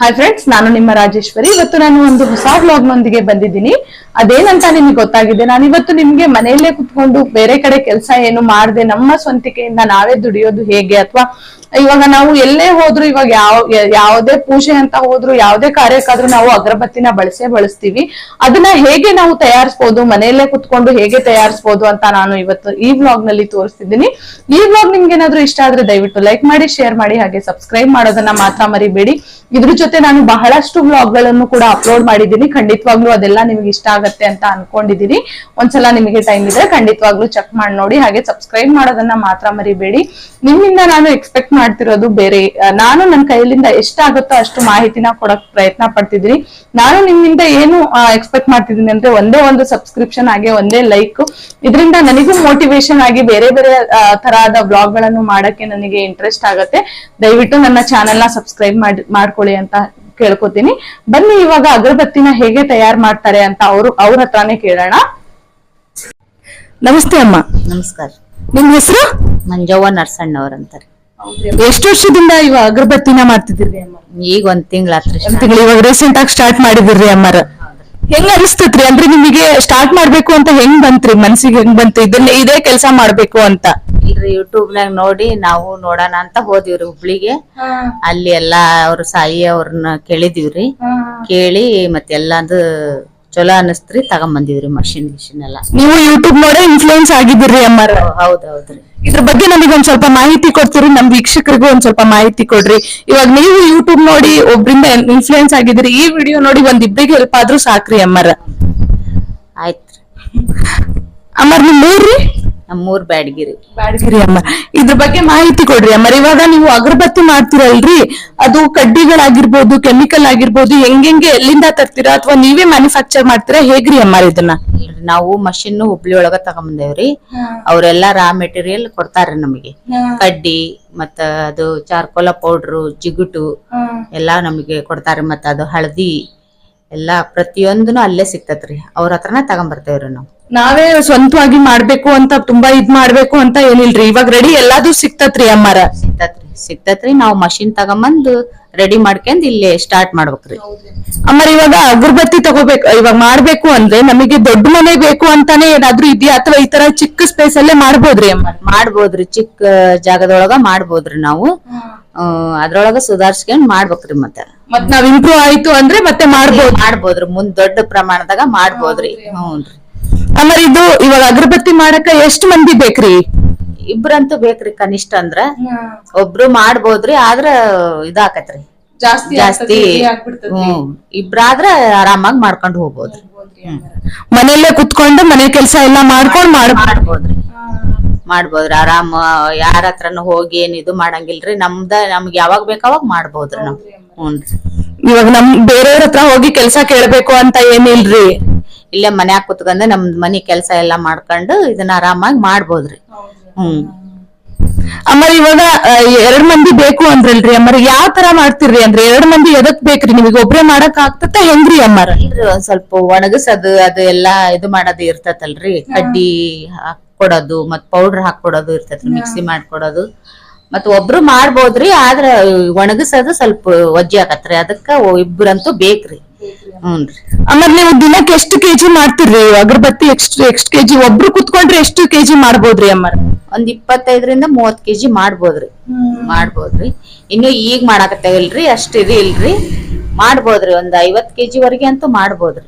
Hi friends ನಾನು ನಿಮ್ಮ ರಾಜೇಶ್ವರಿ. ಇವತ್ತು ನಾನು ಒಂದು ಹೊಸ ಬ್ಲಾಗ್ ನೊಂದಿಗೆ ಬಂದಿದ್ದೀನಿ. ಅದೇನಂತ ನಿಮ್ಗೆ ಗೊತ್ತಾಗಿದೆ ನಾನು ಇವತ್ತು ನಿಮ್ಗೆ ಮನೆಯಲ್ಲೇ ಕುತ್ಕೊಂಡು ಬೇರೆ ಕಡೆ ಕೆಲಸ ಏನು ಮಾಡದೆ ನಮ್ಮ ಸ್ವಂತಿಕೆಯಿಂದ ನಾವೇ ದುಡಿಯೋದು ಹೇಗೆ ಅಥವಾ ಇವಾಗ ನಾವು ಎಲ್ಲೇ ಹೋದ್ರು ಇವಾಗ ಯಾವ, ಯಾವುದೇ ಪೂಜೆ ಅಂತ ಹೋದ್ರು ಯಾವುದೇ ಕಾರ್ಯಕ್ಕಾದ್ರೂ ನಾವು ಅಗರಬತ್ತಿನ ಬಳಸೇ ಬಳಸ್ತೀವಿ. ಅದನ್ನ ಹೇಗೆ ನಾವು ತಯಾರಿಸಬಹುದು ಮನೆಯಲ್ಲೇ ಕುತ್ಕೊಂಡು ಹೇಗೆ ತಯಾರಿಸಬಹುದು ಅಂತ ನಾನು ಇವತ್ತು ಈ ವ್ಲಾಗ್ನಲ್ಲಿ ತೋರಿಸ್ತಿದ್ದೀನಿ. ಈ ವ್ಲಾಗ್ ನಿಮ್ಗೆ ಏನಾದ್ರೂ ಇಷ್ಟ ಆದ್ರೆ ದಯವಿಟ್ಟು ಲೈಕ್ ಮಾಡಿ, ಶೇರ್ ಮಾಡಿ, ಹಾಗೆ ಸಬ್ಸ್ಕ್ರೈಬ್ ಮಾಡೋದನ್ನ ಮಾತ್ರ ಮರಿಬೇಡಿ. ಇದ್ರ ಜೊತೆ ನಾನು ಬಹಳಷ್ಟು ವ್ಲಾಗ್ಗಳನ್ನು ಕೂಡ ಅಪ್ಲೋಡ್ ಮಾಡಿದ್ದೀನಿ. ಖಂಡಿತವಾಗ್ಲೂ ಅದೆಲ್ಲ ನಿಮ್ಗೆ ಇಷ್ಟ ಆಗತ್ತೆ ಅಂತ ಅನ್ಕೊಂಡಿದ್ದೀನಿ. ಒಂದ್ಸಲ ನಿಮಗೆ ಟೈಮ್ ಇದ್ರೆ ಖಂಡಿತವಾಗ್ಲೂ ಚೆಕ್ ಮಾಡಿ ನೋಡಿ, ಹಾಗೆ ಸಬ್ಸ್ಕ್ರೈಬ್ ಮಾಡೋದನ್ನ ಮಾತ್ರ ಮರಿಬೇಡಿ. ನಿಮ್ಮಿಂದ ನಾನು ಎಕ್ಸ್ಪೆಕ್ಟ್ ಮಾಡ್ತಿರೋದು ಬೇರೆ. ನಾನು ನನ್ನ ಕೈಲಿಂದ ಎಷ್ಟಾಗುತ್ತೋ ಅಷ್ಟು ಮಾಹಿತಿನ ಕೊಡಕ್ ಪ್ರಯತ್ನ ಪಡ್ತಿದ್ದೀನಿ. ನಾನು ನಿಮ್ಮಿಂದ ಏನು ಎಕ್ಸ್ಪೆಕ್ಟ್ ಮಾಡ್ತಿದ್ದೀನಿ ಅಂದ್ರೆ ಒಂದೇ ಒಂದು ಸಬ್ಸ್ಕ್ರಿಪ್ಷನ್ ಆಗಿ ಒಂದೇ ಲೈಕ್ ಇದರಿಂದ ನನಗೂ ಮೋಟಿವೇಶನ್ ಆಗಿ ಬೇರೆ ಬೇರೆ ತರಹದ ಬ್ಲಾಗ್ಗಳನ್ನು ಮಾಡಕ್ಕೆ ನನಗೆ ಇಂಟ್ರೆಸ್ಟ್ ಆಗತ್ತೆ. ದಯವಿಟ್ಟು ನನ್ನ ಚಾನೆಲ್ನ ಸಬ್ಸ್ಕ್ರೈಬ್ ಮಾಡಿ ಮಾಡ್ಕೊಳ್ಳಿ ಅಂತ ಕೇಳ್ಕೊತೀನಿ. ಬನ್ನಿ ಇವಾಗ ಅಗರಬತ್ತಿನ ಹೇಗೆ ತಯಾರು ಮಾಡ್ತಾರೆ ಅಂತ ಅವರು ಅವ್ರ ಹತ್ರನೇ ಕೇಳೋಣ. ನಮಸ್ತೆ ಅಮ್ಮ. ನಮಸ್ಕಾರ. ನಿಮ್ ಹೆಸರು? ಮಂಜವ್ವ ನರ್ಸಣ್ಣವ್ರ ಅಂತಾರೆ. ಎಷ್ಟು ವರ್ಷದಿಂದ ಇವಾಗ ಅಗರಬತ್ತಿನ ಮಾಡ್ತಿದ್ರಿ ಅಮ್ಮ? ಈಗ ಒಂದ್ ತಿಂಗಳ ತಿಂಗಳು ಇವಾಗ ರೀಸೆಂಟ್ ಆಗಿ ಸ್ಟಾರ್ಟ್ ಮಾಡಿದಿರ್ರಿ ಅಮ್ಮರ. ಹೆಂಗ್ ಅನಿಸ್ತತ್ರಿ? ಅಂದ್ರೆ ನಿಮಗೆ ಸ್ಟಾರ್ಟ್ ಮಾಡ್ಬೇಕು ಅಂತ ಹೆಂಗ್ ಬಂತ್ರಿ? ಮನ್ಸಿಗೆ ಹೆಂಗ್ ಬಂತು? ಇದನ್ನ ಇದೇ ಕೆಲಸ ಮಾಡ್ಬೇಕು ಅಂತ. ಇಲ್ರಿ ಯೂಟ್ಯೂಬ್ ನಾಗ ನೋಡಿ ನಾವು ನೋಡೋಣ ಅಂತ ಹೋದಿವ್ರಿ ಹುಬ್ಳಿಗೆ. ಅಲ್ಲಿ ಎಲ್ಲಾ ಅವ್ರ ಸಾಯಿ ಅವ್ರನ್ನ ಕೇಳಿದಿವ್ರಿ ಕೇಳಿ ಮತ್ತೆ ಎಲ್ಲಾದು ಚಲೋ ಅನಸ್ತ್ರಿ ತಗೊಂಡ್ ಬಂದಿದ್ರಿ ಮಷಿನ್ ಮಿಷಿನ್ ಎಲ್ಲಾ. ನೀವು ಯೂಟ್ಯೂಬ್ ನೋಡೇ ಇನ್ಫ್ಲೂಯೆನ್ಸ್ ಆಗಿದ್ರಿ ಅಮ್ಮ ಹೌದೌದ್ರಿ ಇದ್ರ ಬಗ್ಗೆ ನಮಗೆ ಒಂದ್ ಸ್ವಲ್ಪ ಮಾಹಿತಿ ಕೊಡ್ತೀರಿ ನಮ್ ವೀಕ್ಷಕರಿಗೂ ಒಂದ್ ಸ್ವಲ್ಪ ಮಾಹಿತಿ ಕೊಡ್ರಿ. ಇವಾಗ ನೀವು ಯೂಟ್ಯೂಬ್ ನೋಡಿ ಒಬ್ರಿಂದ ಇನ್ಫ್ಲೂಯೆನ್ಸ್ ಆಗಿದ್ರಿ ಈ ವಿಡಿಯೋ ನೋಡಿ ಒಂದ್ ಇಬ್ಬರಿಗೆ ಹೆಲ್ಪ್ ಆದ್ರೂ ಸಾಕ್ರಿ ಅಮ್ಮರ. ಆಯ್ತ್ರಿ. ಅಮ್ಮರ್ ನಿಮ್ ಊರ್ರಿ? ನಮ್ಮೂರ್ ಬ್ಯಾಡಗಿರಿ. ಬ್ಯಾಡಗಿರಿ ಅಮ್ಮ. ಇದ್ರ ಬಗ್ಗೆ ಮಾಹಿತಿ ಕೊಡ್ರಿ ಅಮ್ಮ. ಇವಾಗ ನೀವು ಅಗರಬತ್ತಿ ಮಾಡ್ತೀರಲ್ರಿ? ಅದು ಕಡ್ಡಿಗಳಾಗಿರ್ಬೋದು ಕೆಮಿಕಲ್ ಆಗಿರ್ಬೋದು ಹೆಂಗೆಂಗೆ ಎಲ್ಲಿಂದ ತರ್ತೀರಾ ಅಥವಾ ನೀವೇ ಮ್ಯಾನುಫ್ಯಾಕ್ಚರ್ ಮಾಡ್ತೀರಾ? ಹೇಗ್ರಿ ಅಮ್ಮ ಇದನ್ನ? ನಾವು ಮಷಿನ್ ಹುಬ್ಳಿ ಒಳಗ ತಗೊಂಬಂದೇವ್ರಿ. ಅವ್ರೆಲ್ಲಾ ರಾ ಮೆಟೀರಿಯಲ್ ಕೊಡ್ತಾರ್ರಿ ನಮಗೆ. ಕಡ್ಡಿ ಮತ್ತ ಅದು ಚಾರ್ಕೋಲ ಪೌಡ್ರು ಜಿಗುಟು ಎಲ್ಲಾ ನಮಗೆ ಕೊಡ್ತಾರೆ ಮತ್ತ ಅದು ಹಳದಿ ಎಲ್ಲಾ ಪ್ರತಿಯೊಂದನು ಅಲ್ಲೇ ಸಿಕ್ತತ್ರಿ ಅವ್ರ ಹತ್ರನ ತಗೊಂಬರ್ತೇವ್ರಿ ನಾವು. ನಾವೇ ಸ್ವಂತವಾಗಿ ಮಾಡ್ಬೇಕು ಅಂತ ತುಂಬಾ ಇದ್ ಮಾಡ್ಬೇಕು ಅಂತ ಏನಿಲ್ರಿ. ಇವಾಗ ರೆಡಿ ಎಲ್ಲಾದು ಸಿಕ್ತತ್ರಿ ಅಮ್ಮಾರ. ಸಿಕ್ತತ್ರಿ ಸಿಕ್ತತ್ರಿ ನಾವು ಮಷಿನ್ ತಗೊಂಬಂದು ರೆಡಿ ಮಾಡ್ಕೊಂಡ್ ಇಲ್ಲಿ ಸ್ಟಾರ್ಟ್ ಮಾಡ್ಬೇಕ್ರಿ. ಅಮ್ಮ ಇವಾಗ ಅಗರ್ಬತ್ತಿ ತಗೋಬೇಕು ಇವಾಗ ಮಾಡ್ಬೇಕು ಅಂದ್ರೆ ನಮಗೆ ದೊಡ್ಡ ಮನೆ ಬೇಕು ಅಂತಾನೆ ಏನಾದ್ರೂ ಇದೆಯಾ? ಅಥವಾ ಈ ತರ ಚಿಕ್ಕ ಸ್ಪೇಸ್ ಅಲ್ಲೇ ಮಾಡ್ಬೋದ್ರಿ ಅಮ್ಮ? ಮಾಡ್ಬೋದ್ರಿ. ಚಿಕ್ಕ ಜಾಗದೊಳಗ ಮಾಡ್ಬೋದ್ರಿ ನಾವು. ಅದ್ರೊಳಗ ಸುಧಾರ್ಸ್ಕೊಂಡ್ ಮಾಡ್ಬೇಕ್ರಿ ಮತ್ತೆ. ಮತ್ ನಾವ್ ಇಂಪ್ರೂವ್ ಆಯ್ತು ಅಂದ್ರೆ ಮತ್ತೆ ಮಾಡ್ಬೋದು ಮಾಡ್ಬೋದ್ರಿ. ಮುಂದ್ ದೊಡ್ಡ ಪ್ರಮಾಣದಾಗ ಮಾಡ್ಬೋದ್ರಿ. ಹ್ಞೂನ್ರಿ. ಅಮ್ಮ ಇದು ಇವಾಗ ಅಗರಬತ್ತಿ ಮಾಡಕ ಎಷ್ಟ್ ಮಂದಿ ಬೇಕ್ರಿ? ಇಬ್ರಂತೂ ಬೇಕ್ರಿ ಕನಿಷ್ಠ ಅಂದ್ರ. ಒಬ್ರು ಮಾಡ್ಬೋದ್ರಿ ಆದ್ರ ಇದಾಕತ್ರಿ. ಜಾಸ್ತಿ ಜಾಸ್ತಿ ಹ್ಮ್ ಇಬ್ರಾದ್ರ ಆರಾಮಾಗಿ ಮಾಡ್ಕೊಂಡ್ ಹೋಗ್ಬೋದ್ರಿ. ಮನೆಯಲ್ಲೇ ಕುತ್ಕೊಂಡು ಮನೆ ಕೆಲಸ ಎಲ್ಲ ಮಾಡ್ಕೊಂಡ್ ಮಾಡ್ ಮಾಡ್ಬೋದ್ರಿ. ಮಾಡ್ಬೋದ್ರಿ ಆರಾಮ ಯಾರ ಹತ್ರನು ಹೋಗಿ ಏನ್ ಇದು ಮಾಡಂಗಿಲ್ರಿ ನಮ್ದ ನಮ್ಗೆ ಯಾವಾಗ ಬೇಕಾವಾಗ ಮಾಡ್ಬೋದ್ರಿ ನಾವ್. ಹ್ಞೂನ್ರಿ. ಇವಾಗ ನಮ್ ಬೇರೆಯವ್ರ ಹತ್ರ ಹೋಗಿ ಕೆಲಸ ಕೇಳ್ಬೇಕು ಅಂತ ಏನಿಲ್ರಿ? ಇಲ್ಲೇ ಮನ್ಯಾಗ ಕುತ್ಕೊಂಡ್ ನಮ್ದ್ ಮನಿ ಕೆಲಸ ಎಲ್ಲಾ ಮಾಡ್ಕೊಂಡು ಇದನ್ನ ಆರಾಮಾಗಿ ಮಾಡ್ಬೋದ್ರಿ. ಹ್ಮ್. ಅಮ್ಮರ್ ಇವಾಗ ಎರಡ್ ಮಂದಿ ಬೇಕು ಅಂದ್ರಲ್ರಿ ಅಮ್ಮರ್ ಯಾವ ತರ ಮಾಡ್ತಿರ್ರಿ ಅಂದ್ರೆ ಎರಡ್ ಮಂದಿ ಎದಕ್ ಬೇಕ್ರಿ? ನಿಮಗೆ ಒಬ್ರೇ ಮಾಡಕ್ ಆಗ್ತತ ಹೆಂಗ್ರಿ ಅಮ್ಮರ್? ಇಲ್ರಿ ಒಂದ್ ಸ್ವಲ್ಪ ಒಣಗಸದು ಅದು ಎಲ್ಲಾ ಇದು ಮಾಡೋದು ಇರ್ತತಲ್ರಿ. ಕಡ್ಡಿ ಹಾಕೊಡೋದು ಮತ್ ಪೌಡರ್ ಹಾಕೊಡೋದು ಇರ್ತೈತ್ರಿ ಮಿಕ್ಸಿ ಮಾಡ್ಕೊಡೋದು. ಮತ್ ಒಬ್ರು ಮಾಡ್ಬೋದ್ರಿ ಆದ್ರ ಒಣಗಸದು ಸ್ವಲ್ಪ ವಜ್ಜಿ ಹಾಕತ್ರಿ ಅದಕ್ಕ ಇಬ್ರಂತೂ ಬೇಕ್ರಿ. ಹ್ಞೂನ್ರಿ. ಅಮ್ಮರ್ ನೀವು ದಿನಕ್ಕೆ ಎಷ್ಟು ಕೆಜಿ ಮಾಡ್ತಿರ್ರಿ ಅಗರಬತ್ತಿ ಎಷ್ಟು ಎಷ್ಟು ಕೆಜಿ ಒಬ್ರು ಕುತ್ಕೊಂಡ್ರೆ ಎಷ್ಟು ಕೆಜಿ ಮಾಡ್ಬೋದ್ರಿ ಅಮ್ಮರ್? ಒಂದ್ ಇಪ್ಪತ್ತೈದರಿಂದ ಮೂವತ್ ಕೆಜಿ ಮಾಡ್ಬೋದ್ರಿ. ಮಾಡ್ಬೋದ್ರಿ. ಇನ್ನು ಈಗ ಮಾಡಾಕತ್ತೇವಲ್ರಿ ಅಷ್ಟು ಇದು ಇಲ್ರಿ. ಮಾಡ್ಬೋದ್ರಿ ಒಂದ್ ಐವತ್ ಕೆಜಿ ವರೆಗೆ ಅಂತೂ ಮಾಡ್ಬೋದ್ರಿ.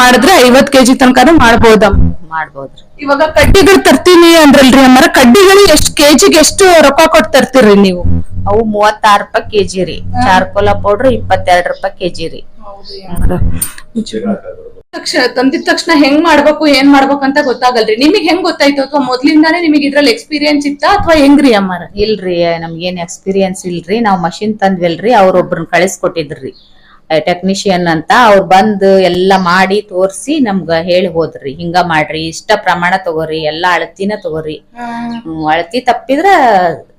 ಮಾಡಿದ್ರೆ ಐವತ್ ಕೆಜಿ ತನಕನೂ ಮಾಡ್ಬೋದಮ್ಮ. ಮಾಡ್ಬೋದ್ರಿ. ಇವಾಗ ಕಡ್ಡಿಗಳು ತರ್ತೀನಿ ಅಂದ್ರಲ್ರಿ ಅಮ್ಮರ? ಕಡ್ಡಿಗಳು ಎಷ್ಟು ಕೆಜಿಗೆ ಎಷ್ಟು ರೊಕ್ಕ ಕೊಟ್ಟು ತರ್ತೀರಿ ನೀವು? ಅವು ಮೂವತ್ತಾರು ರೂಪಾಯಿ ಕೆಜಿ ರೀ. ಚಾರ್ಕೋಲಾ ಪೌಡ್ರ್ ಇಪ್ಪತ್ತೆರಡು ರೂಪಾಯಿ ಕೆಜಿ ರೀ. ತಂದಿದ ತಕ್ಷಣ ಹೆಂಗ್ ಮಾಡ್ಬೇಕು ಏನ್ ಮಾಡ್ಬೇಕು ಅಂತ ಗೊತ್ತಾಗಲ್ರಿ. ನಿಮಗೆ ಹೆಂಗ್ ಗೊತ್ತಾಯ್ತು? ಅಥವಾ ಮೊದ್ಲಿಂದಾನೆ ನಿಮಗೆ ಇದ್ರಲ್ಲಿ ಎಕ್ಸ್ಪೀರಿಯನ್ಸ್ ಇತ್ತಾ? ಅಥವಾ ಹೆಂಗ್ರಿ ಅಮ್ಮಾರ? ಇಲ್ರಿ ನಮ್ಗೇನ್ ಎಕ್ಸ್ಪೀರಿಯನ್ಸ್ ಇಲ್ರಿ. ನಾವ್ ಮಷಿನ್ ತಂದ್ವಲ್ರಿ ಅವ್ರೊಬ್ರನ್ ಕಳಿಸ್ಕೊಟ್ಟಿದ್ರಿ. ಟೆಕ್ನಿಷಿಯನ್ ಅಂತ ಅವ್ರು ಬಂದು ಎಲ್ಲ ಮಾಡಿ ತೋರ್ಸಿ ನಮ್ಗ ಹೇಳಿ ಹೋದ್ರಿ. ಹಿಂಗ ಮಾಡ್ರಿ ಇಷ್ಟ ಪ್ರಮಾಣ ತಗೋರಿ ಎಲ್ಲಾ ಅಳತಿನ ತಗೋರಿ. ಹ್ಮ್, ಅಳತಿ ತಪ್ಪಿದ್ರ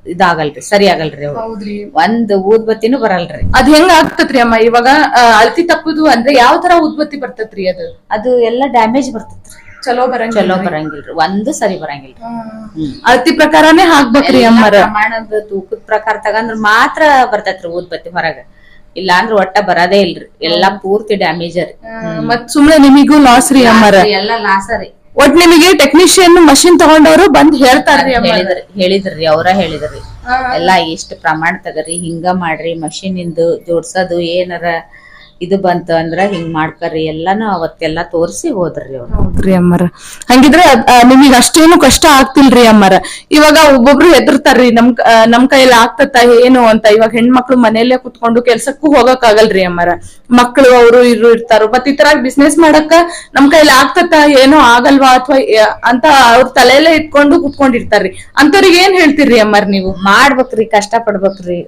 ಇದಾಗಲ್ರಿ ಸರಿ ಆಗಲ್ರಿ ಹೌದ್ರಿ. ಒಂದ್ ಊದ್ಬತ್ತಿನೂ ಬರಲ್ರಿ. ಅದ್ ಹೆಂಗ್ ಆಗ್ತತ್ರಿ ಅಮ್ಮ? ಇವಾಗ ಆ, ಅಳತಿ ತಪ್ಪುದು ಅಂದ್ರೆ ಯಾವ ತರ ಉದ್ಬತ್ತಿ ಬರ್ತತ್ರಿ ಅದು? ಅದು ಎಲ್ಲ ಡ್ಯಾಮೇಜ್ ಬರ್ತೈತ್ರಿ. ಚಲೋ ಬರಂಗ ಚಲೋ ಬರಂಗಿಲ್ರಿ. ಒಂದು ಸರಿ ಬರಂಗಿಲ್ರಿ. ಹ್ಮ್. ಅಳತಿ ಪ್ರಕಾರನೇ ಹಾಕ್ಬೇಕ್ರಿ ಅಮ್ಮ ಅಮ್ಮರ. ಪ್ರಮಾಣದ ತೂಕದ ಪ್ರಕಾರ ತಗಂದ್ರ ಮಾತ್ರ ಬರ್ತೈತ್ರಿ ಊದ್ಬತ್ತಿ ಹೊರಗ. ಇಲ್ಲ ಅಂದ್ರ ಒಟ್ಟ ಬರದೇ ಇಲ್ರಿ. ಎಲ್ಲಾ ಪೂರ್ತಿ ಡ್ಯಾಮೇಜ್ ರೀ. ಮತ್ ಸುಮ್ನೆ ನಿಮಿಗೂ ಲಾಸ್ ರೀ ಅಮ್ಮಾರ. ಎಲ್ಲಾ ಲಾಸ ರೀ. ಒಟ್ ನಿಮಗೆ ಟೆಕ್ನಿಷಿಯನ್ ಮಷಿನ್ ತಗೊಂಡವ್ರು ಬಂದ್ ಹೇಳ್ತಾರ್ರಿ ಹೇಳಿದ್ರಿ ಹೇಳಿದ್ರಿ ಅವ್ರ ಹೇಳಿದ್ರಿ. ಎಲ್ಲಾ ಇಷ್ಟ ಪ್ರಮಾಣ ತಗರಿ ಹಿಂಗ ಮಾಡ್ರಿ ಮಷಿನ್ ಇಂದು ಜೋಡ್ಸೋದು ಏನಾರ ಇದು ಬಂತು ಅಂದ್ರ ಹಿಂಗ್ ಮಾಡ್ಕರಿ ಎಲ್ಲಾನು ಅವತ್ತೆಲ್ಲಾ ತೋರ್ಸಿ ಹೋದ್ರಿ ಅವ್ರು. ಹೌದ್ರಿ ಅಮ್ಮರ. ಹಂಗಿದ್ರೆ ನಿಮಗೆ ಅಷ್ಟೇನು ಕಷ್ಟ ಆಗ್ತಿಲ್ರಿ ಅಮ್ಮರ. ಇವಾಗ ಒಬ್ಬೊಬ್ರು ಹೆದರ್ತಾರ್ರಿ ನಮ್ ಆ, ನಮ್ ಕೈಯಲ್ಲಿ ಆಗ್ತತ್ತ ಏನು ಅಂತ. ಇವಾಗ ಹೆಣ್ಮಕ್ಳು ಮನೆಯಲ್ಲೇ ಕುತ್ಕೊಂಡು ಕೆಲ್ಸಕ್ಕೂ ಹೋಗಕ್ ಆಗಲ್ರಿ ಅಮ್ಮರ. ಮಕ್ಳು ಅವರು ಇರು ಇರ್ತಾರ. ಮತ್ ಈ ತರ ಬಿಸ್ನೆಸ್ ಮಾಡಕ್ಕ ನಮ್ ಕೈಲಿ ಆಗ್ತತ್ತ ಏನೋ ಆಗಲ್ವಾ ಅಥವಾ ಅಂತ ಅವ್ರ ತಲೆಯಲ್ಲೇ ಇಟ್ಕೊಂಡು ಕುತ್ಕೊಂಡಿರ್ತಾರ್ರಿ. ಅಂತವ್ರಿಗೆ ಏನ್ ಹೇಳ್ತೀರಿ ಅಮ್ಮರ್ ನೀವು? ಮಾಡ್ಬೇಕ್ರಿ ಕಷ್ಟ ಪಡ್ಬೇಕ್ರಿ.